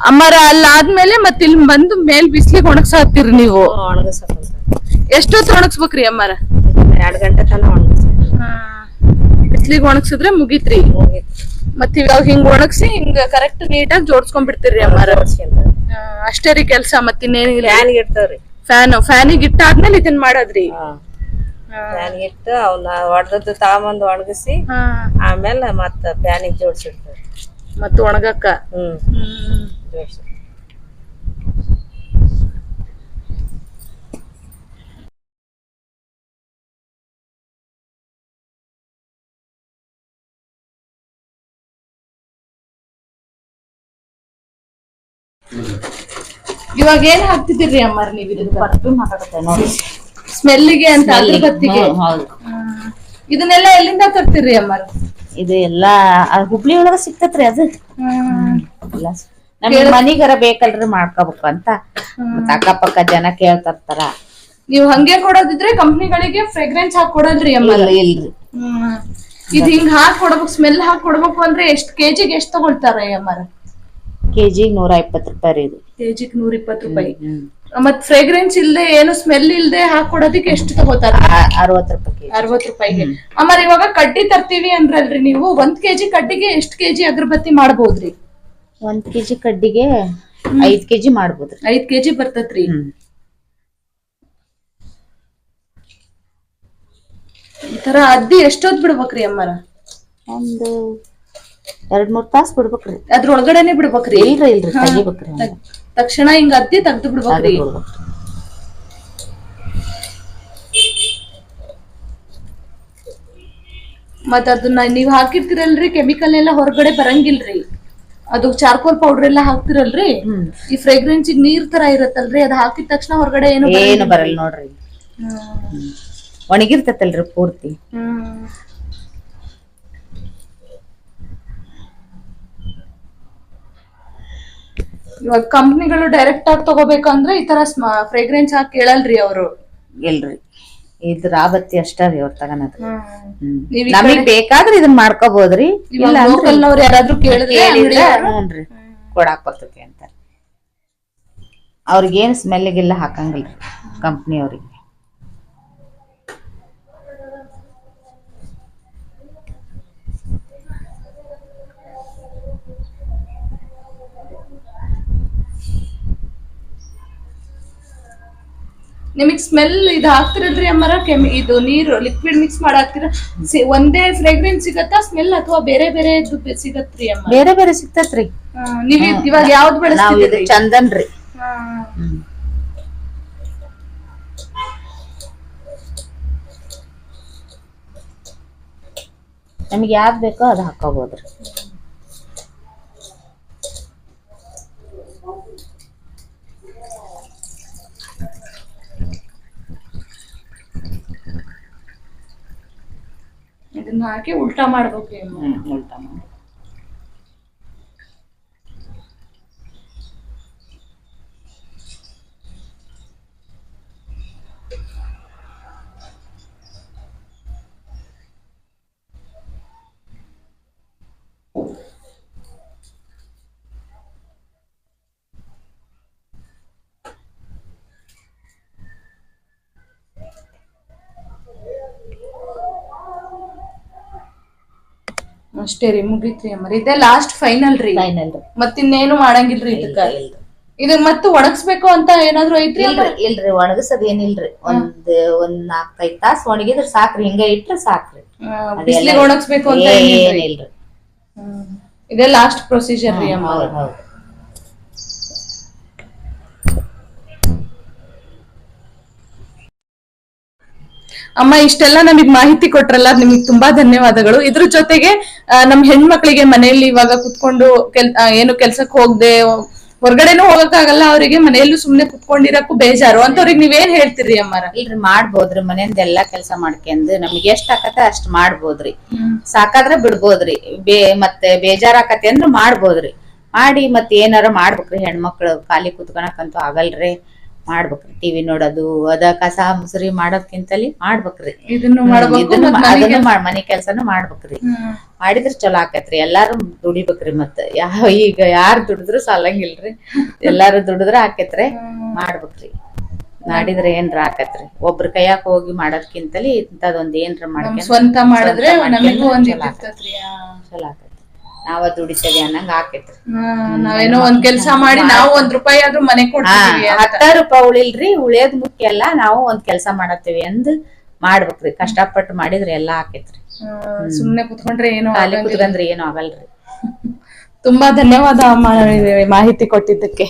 ಅಮ್ಮರ ಅಲ್ಲಾದ್ಮೇಲೆ ಮತ್ತೆ ಇಲ್ಲಿ ಬಂದು ಮೇಲ್ ಬಿಸ್ಲಿಗೆ ಒಣಗ್ಸಾತ್ತೀರಿ ನೀವು. ಎಷ್ಟೊತ್ತು ಒಣಗ್ಸ್ಬೇಕ್ರಿ ಅಮ್ಮರ? ಎರಡ್ ಗಂಟೆ ತನ ಒಣಗಿಸ್ ಬಿಸ್ಲಿಗೆ ಒಣಗ್ಸಿದ್ರೆ ಮುಗೀತ್ರಿ. ಮತ್ ಇವಾಗ ಹಿಂಗ್ ಒಣಗ್ಸಿ ಹಿಂಗ ಕರೆಕ್ಟ್ ನೀಟಾಗಿ ಜೋಡ್ಸ್ಕೊಂಡ್ಬಿಡ್ತೀರಿ ಅಮ್ಮರ. ಆ, ಅಷ್ಟೇ ರೀ ಕೆಲ್ಸ ಮತ್ತಿನ್ನೇನಿಲ್ಲ ಇಡ್ತಾವ್ರಿ. ಫ್ಯಾನ್ ಫ್ಯಾನಿಗೆ ಇಟ್ಟಾದ್ಮೇಲೆ ಇದನ್ ಮಾಡೋದ್ರಿ. ಫ್ಯಾನ್ಗೆ ಇಟ್ಟು ಅವನ್ನ ಒಡ್ದದ್ದು ತಗೊಂಬಂದು ಒಣಗಿಸಿ ಆಮೇಲೆ ಮತ್ತ ಪ್ಯಾನಿಗೆ ಜೋಡ್ಸಿಡ್ತಾವ್ರಿ ಮತ್ತು ಒಣಗಕ್ಕ? ಹ್ಮ್. ಜೋಡ್ಸಿ. ಇವಾಗ ಏನ್ ಹಾಕ್ತಿದ್ದೀರಿ ಅಮ್ಮಾರ್ ನೀವ್ ಇದ್ರ ಹಾಕತ್ತೆ ನೋಡಿ. ಸ್ಮೆಲ್ಲಿಗೆ ಅಂತ ಅಗರಬತ್ತಿಗೆ ಇದನ್ನೆಲ್ಲ ಎಲ್ಲಿಂದ ತರ್ತೀರಿ ಅಮ್ಮ ಇದು ಎಲ್ಲಾ ಆ ಹುಬ್ಳಿ ಒಳಗ ಸಿಕ್ತತ್ರಿ ಅದು. ಎಲ್ಲ ನಮ್ಗೆ ಮನಿಗರ ಬೇಕಲ್ರಿ ಮಾಡ್ಕೋಬೇಕು ಅಂತ. ಮತ್ತ ಅಕ್ಕಪಕ್ಕ ಜನ ಕೇಳ್ತಿರ್ತಾರ. ನೀವ್ ಹಂಗೆ ಕೊಡೋದಿದ್ರೆ ಕಂಪ್ನಿಗಳಿಗೆ ಫ್ರೆಗ್ರೆನ್ಸ್ ಹಾಕಿ ಕೊಡೋದ್ರಿ ಅಮ್ಮ ಇದ್ ಹಿಂಗ್ ಹಾಕ್ ಕೊಡ್ಬೇಕು ಸ್ಮೆಲ್ ಹಾಕಿ ಕೊಡ್ಬೇಕು ಅಂದ್ರೆ ಎಷ್ಟ್ ಕೆಜಿಗೆ ಎಷ್ಟ್ ತಗೊಳ್ತಾರ ಅಮ್ಮಾರ? ಕೆಜಿಗ್ ನೂರ ಇಪ್ಪತ್ತು ರೂಪಾಯಿ ರೀ ಇದು. ಕೆಜಿಗ್ ನೂರ ಇಪ್ಪತ್ತು ರೂಪಾಯಿ. ಹ್ಮ್. ಮತ್ ಫ್ರೇಗ್ರೆನ್ಸ್ ಇಲ್ದೆ ಏನು ಸ್ಮೆಲ್ ಇಲ್ದೆ ಹಾಕೊಡೋದಕ್ಕೆ ಎಷ್ಟು ತಗೋತಾರ? ಅರವತ್ ರೂಪಾಯಿ ಅರವತ್ ರೂಪಾಯಿಗೆ. ಆಮೇಲೆ ಇವಾಗ ಕಡ್ಡಿ ತರ್ತೀವಿ ಅಂದ್ರಲ್ರಿ ನೀವು. ಒಂದ್ ಕೆಜಿ ಕಡ್ಡಿಗೆ ಎಷ್ಟ್ ಕೆಜಿ ಅಗರಬತ್ತಿ ಮಾಡ್ಬೋದ್ರಿ? ಒಂದ್ ಕೆಜಿ ಕಡ್ಡಿಗೆ ಐದ್ ಕೆಜಿ ಮಾಡ್ಬೋದ್ರಿ. ಐದ್ ಕೆಜಿ ಬರ್ತತ್ರಿ. ಈ ತರ ಅದ್ದಿ ಎಷ್ಟೊತ್ ಬಿಡ್ಬೇಕ್ರಿ ಅಮ್ಮರ? ಒಂದು ಎರಡ್ ಮೂರ್ ತಾಸ್ ಬಿಡ್ಬೇಕ್ರಿ. ಅದ್ರೊಳಗಡೆನೆ ಬಿಡ್ಬೇಕ್ರಿ? ಇಲ್ರಿ ಇಲ್ರಿ ತೆಗಿಬೇಕ್ರಿ. ತಕ್ಷಣ ಹಿಂಗ ಅದ್ದಿ ತೆಗ್ದು ಬಿಡ್ಬೇಕ್ರಿ. ಮತ್ತ ಅದನ್ನ ನೀವ್ ಹಾಕಿರ್ತಿರಲ್ರಿ ಕೆಮಿಕಲ್ ಎಲ್ಲ ಹೊರಗಡೆ ಬರಂಗಿಲ್ರಿ. ಅದು ಚಾರ್ಕೋಲ್ ಪೌಡರ್ ಎಲ್ಲ ಹಾಕ್ತಿರಲ್ರಿ? ಈ ಫ್ರೇಗ್ರೆನ್ಸ್ ನೀರ್ ತರ ಇರತ್ತಲ್ರಿ ಅದ್ ಹಾಕಿದ ತಕ್ಷಣ ಹೊರಗಡೆ ಏನು ಏನು ಬರಲ್ಲ ನೋಡ್ರಿ. ಒಣಗಿರ್ತೈತಲ್ರಿ ಪೂರ್ತಿ. ಇವಾಗ ಕಂಪ್ನಿಗಳು ಡೈರೆಕ್ಟ್ ಆಗಿ ತಗೋಬೇಕಂದ್ರೆ ಈ ತರ ಫ್ರೇಗ್ರೆನ್ಸ್ ಹಾಕಿ ಕೇಳಲ್ರಿ ಅವರು. ಎಲ್ರಿ ಇದ್ರ ರಾಬತ್ತಿ ಅಷ್ಟೇ ರೀ ಅವ್ರ ತಗನದು ನೀವ್ ಈ ನಮಗ್ ಬೇಕಾದ್ರೆ ಇದನ್ನ ಮಾಡ್ಕೋಬಹುದ್ರಿ ಇಲ್ಲ ಅಂದ್ರೆ ಯಾರಾದ್ರೂ ಕೇಳಿದ್ರೆ ಕೇಳಿದ್ರೆ ಹ್ಞೂನ್ರಿ. ಕೊಡಾಕ್ ಬರ್ತೈತಿ ಅಂತಾರೆ. ಅವ್ರಿಗೇನ್ ಸ್ಮೆಲ್ಗೆಲ್ಲ ಹಾಕಂಗಿಲ್ರಿ ಕಂಪ್ನಿ ನಿಮಗ್ ಸ್ಮೆಲ್ ಇದು ಹಾಕ್ತಿರಲ್ರಿ ಅಮ್ಮರ? ಕೆಮಿ ಇದು ನೀರು ಲಿಕ್ವಿಡ್ ಮಿಕ್ಸ್ ಮಾಡಾಕ್ತಿರ ಒಂದೇ ಫ್ರೇಗ್ರೆನ್ಸ್ ಸಿಗತ್ತಾ? ಸ್ಮೆಲ್ ಅಥವಾ ಬೇರೆ ಬೇರೆ ಸಿಗತ್ರಿ ಅಮ್ಮ? ಬೇರೆ ಬೇರೆ ಸಿಗ್ತತ್ರಿ. ನೀವು ಇವಾಗ ಯಾವ್ದು ಬಳಸ್ತಿದ್ರಿ ಚಂದನ್ ರೀ. ನಮಗೆ ಯಾವ್ದು ಬೇಕೋ ಅದು ಹಾಕೋಬಹುದ್ರಿ ಇದನ್ನ ಹಾಕಿ ಉಲ್ಟಾ ಮಾಡ್ಬೇಕು ಉಲ್ಟಾ ಮಾಡಿ ಅಷ್ಟೇ ರೀ ಮುಗೀತ್ರಿ ಅಮ್ಮ ಇದೇ ಲಾಸ್ಟ್ ಫೈನಲ್ ರೀ. ಫೈನಲ್ ರೀ. ಮತ್ತಿನ್ನೇನು ಮಾಡಂಗಿಲ್ರಿ ಇದಕ್ಕ? ಇದನ್ನ ಮತ್ತೆ ಒಣಗಿಸ್ಬೇಕು ಅಂತ ಏನಾದ್ರು ಐತ್ರಿ? ಇಲ್ರಿ ಇಲ್ರಿ ಒಣಗಸದ್ ಏನಿಲ್ರಿ ಒಂದ್ ಒಂದ್ ನಾಲ್ಕೈದ್ ತಾಸ್ ಒಣಗಿದ್ರ ಸಾಕ್ರಿ ಹಿಂಗ ಇಟ್ರ ಸಾಕ್ರಿ. ಬಿಸಿಲಿಗೆ ಒಣಗಿಸ್ಬೇಕು ಅಂತ ಏನಿಲ್ರಿ? ಇದೆ ಇದೇ ಲಾಸ್ಟ್ ಪ್ರೊಸೀಜರ್ ರೀ ಅಮ್ಮ ಹೌದ್ ಹೌದ್. ಅಮ್ಮ ಇಷ್ಟೆಲ್ಲ ನಮಗ್ ಮಾಹಿತಿ ಕೊಟ್ರಲ್ಲ ನಿಮ್ಗೆ ತುಂಬಾ ಧನ್ಯವಾದಗಳು. ಇದ್ರ ಜೊತೆಗೆ ನಮ್ ಹೆಣ್ಮಕ್ಳಿಗೆ ಮನೆಯಲ್ಲಿ ಇವಾಗ ಕುತ್ಕೊಂಡು ಕೆಲ್ ಏನು ಕೆಲ್ಸಕ್ಕೆ ಹೋಗ್ದೆ ಹೊರಗಡೆನೂ ಹೋಗಕ್ಕಾಗಲ್ಲ ಅವರಿಗೆ ಮನೆಯಲ್ಲೂ ಸುಮ್ನೆ ಕುತ್ಕೊಂಡಿರಕ್ಕೂ ಬೇಜಾರು. ಅಂತವ್ರಿಗೆ ನೀವೇನ್ ಹೇಳ್ತೀರಿ ಅಮ್ಮ ಇಲ್ರಿ ಮಾಡ್ಬೋದ್ರಿ. ಮನೆಯಿಂದ ಎಲ್ಲಾ ಕೆಲಸ ಮಾಡ್ಕೊಂಡು ನಮ್ಗೆ ಎಷ್ಟ್ ಆಕತೆ ಅಷ್ಟ್ ಮಾಡ್ಬೋದ್ರಿ. ಸಾಕಾದ್ರೆ ಬಿಡ್ಬೋದ್ರಿ. ಬೇ ಮತ್ತೆ ಬೇಜಾರ್ ಆಕತಿ ಅಂದ್ರ ಮಾಡ್ಬೋದ್ರಿ. ಮಾಡಿ ಮತ್ತೆ ಏನಾರ ಮಾಡ್ಬೇಕ್ರಿ ಹೆಣ್ಮಕ್ಳು. ಖಾಲಿ ಕುತ್ಕೊಳಕಂತೂ ಆಗಲ್ರಿ. ಮಾಡ್ಬೇಕ್ರಿ. ಟಿವಿ ನೋಡೋದು ಅದ ಕಸ ಮುಸರಿ ಮಾಡೋದ್ಕಿಂತಲಿ ಮಾಡ್ಬೇಕ್ರಿ. ಇದನ್ನು ಅದನ್ನು ಮಾಡ್- ಮನೆ ಕೆಲ್ಸನು ಮಾಡ್ಬೇಕ್ರಿ. ಮಾಡಿದ್ರ ಚಲೋ ಆಕತ್ರಿ. ಎಲ್ಲಾರು ದುಡಿಬೇಕ್ರಿ ಮತ್ತ. ಯಾವ ಈಗ ಯಾರು ದುಡಿದ್ರು ಸಾಲಂಗಿಲ್ರಿ. ಎಲ್ಲಾರು ದುಡಿದ್ರ ಆಕೇತ್ರಿ. ಮಾಡ್ಬೇಕ್ರಿ. ಮಾಡಿದ್ರೆ ಏನ್ರ ಆಕತ್ರಿ. ಒಬ್ರ ಕೈಯಾಕ ಹೋಗಿ ಮಾಡೋದ್ಕಿಂತಲಿ ಇಂಥದೊಂದ್ ಏನ್ರ ಮಾಡ್ಕೊಂಡ್ ಸ್ವಂತ ಮಾಡಿದ್ರೆ ಚಲೋ ಆಕತ್ರಿ. ನಾವ ದುಡಿತೇವೆ ಅನ್ನಂಗ ಆಕೇತ್ರಿ. ನಾವೇನೋ ಒಂದ್ ಕೆಲ್ಸ ಮಾಡಿ ನಾವು ಒಂದ್ ರೂಪಾಯಿ ಆದ್ರೂ ಮನೆ ಕೊಡ್ತೀವಿ ಅಂತ. ಹತ್ತ ರೂಪಾಯಿ ಉಳಿಲ್ರಿ ಉಳಿಯೋದ್ ಮುಖ್ಯ ಅಲ್ಲ ನಾವು ಒಂದ್ ಕೆಲ್ಸ ಮಾಡತ್ತೇವಿ ಅಂದ್ ಮಾಡ್ಬೇಕ್ರಿ. ಕಷ್ಟಪಟ್ಟು ಮಾಡಿದ್ರೆ ಎಲ್ಲಾ ಆಕೇತ್ರಿ. ಸುಮ್ನೆ ಕುತ್ಕೊಂಡ್ರೆ ಏನು ಖಾಲಿ ಕುತ್ಕೊಂಡ್ರೆ ಏನು ಆಗಲ್ರಿ. ತುಂಬಾ ಧನ್ಯವಾದ ಮಾಹಿತಿ ಕೊಟ್ಟಿದ್ದಕ್ಕೆ.